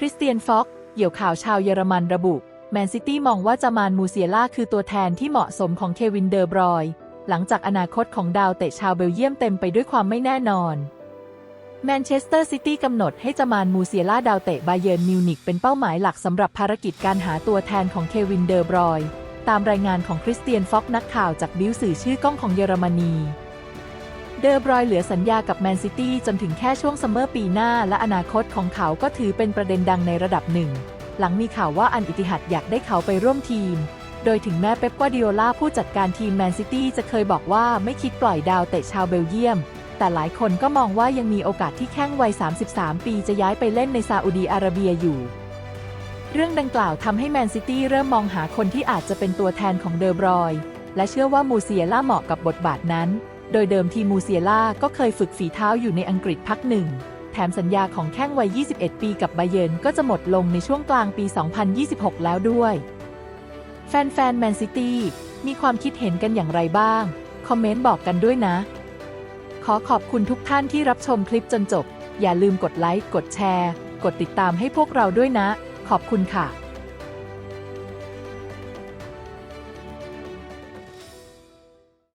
คริสเตียนฟ็อกเหี่ยวข่าวชาวเยอรมันระบุ แมนซิตี้มองว่าจามานมูเซียล่าคือตัวแทนที่เหมาะสมของเควินเดอร์บรอยน์หลังจากอนาคตของดาวเตะชาวเบลเยียมเต็มไปด้วยความไม่แน่นอน แมนเชสเตอร์ซิตี้กำหนดให้จามานมูเซียล่าดาวเตะบาเยิร์นมิวนิกเป็นเป้าหมายหลักสำหรับภารกิจการหาตัวแทนของเควินเดอร์บรอยน์ตามรายงานของคริสเตียนฟ็อกนักข่าวจากบิลสื่อชื่อก้องของเยอรมนี เดอร์บรอยเหลือสัญญากับแมนซิตี้จนถึงแค่ช่วงซัมเมอร์ปีหน้า และอนาคตของเขาก็ถือเป็นประเด็นดังในระดับหนึ่ง หลังมีข่าวว่าอันอิติหัดอยากได้เขาไปร่วมทีม โดยถึงแม้เป๊ปกวาดิโอลาผู้จัดการทีมแมนซิตี้จะเคยบอกว่าไม่คิดปล่อยดาวเตะชาวเบลเยียม แต่หลายคนก็มองว่ายังมีโอกาสที่แข้งวัย 33 ปีจะย้ายไปเล่นในซาอุดีอาระเบียอยู่เรื่องดังกล่าวทำให้แมนซิตี้เริ่มมองหาคนที่อาจจะเป็นตัวแทนของเดอร์บรอย และเชื่อว่ามูเซียล่าเหมาะกับบทบาทนั้น โดยเดิมทีมูเซียล่าก็เคยฝึกฝีเท้าอยู่ในอังกฤษพักหนึ่ง แถมสัญญาของแข้งวัย 21 ปีกับไบเยนก็จะหมดลงในช่วงกลางปี 2026 แล้วด้วย แฟนๆแมนซิตี้มีความคิดเห็นกันอย่างไรบ้าง คอมเมนต์บอกกันด้วยนะ ขอขอบคุณทุกท่านที่รับชมคลิปจนจบ อย่าลืมกดไลค์ กดแชร์ กดติดตามให้พวกเราด้วยนะ ขอบคุณค่ะ